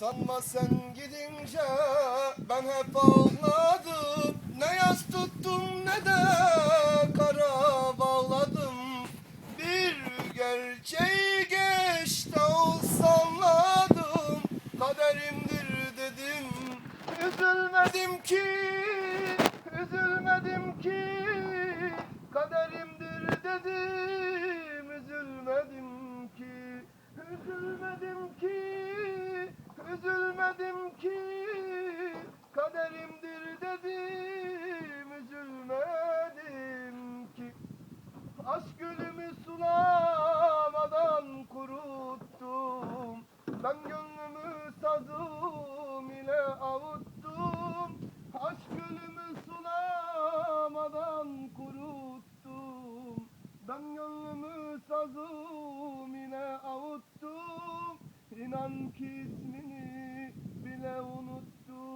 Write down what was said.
Sanma sen gidince ben hep ağladım. Ne yas tuttum ne de kara bağladım. Bir gerçeği geç de olsa anladım. Kaderimdir dedim. Üzülmedim ki, üzülmedim ki. Kaderimdir dedim, üzülmedim ki. Üzülmedim ki, üzülmedim ki Kaderimdir dedim, üzülmedim ki. Aşk gülümü sulamadan kuruttum. Ben gönlümü sazım ile avuttum. Aşk gülümü sulamadan kuruttum. Ben gönlümü sazım ile avuttum. İnan ki ismini bile unuttum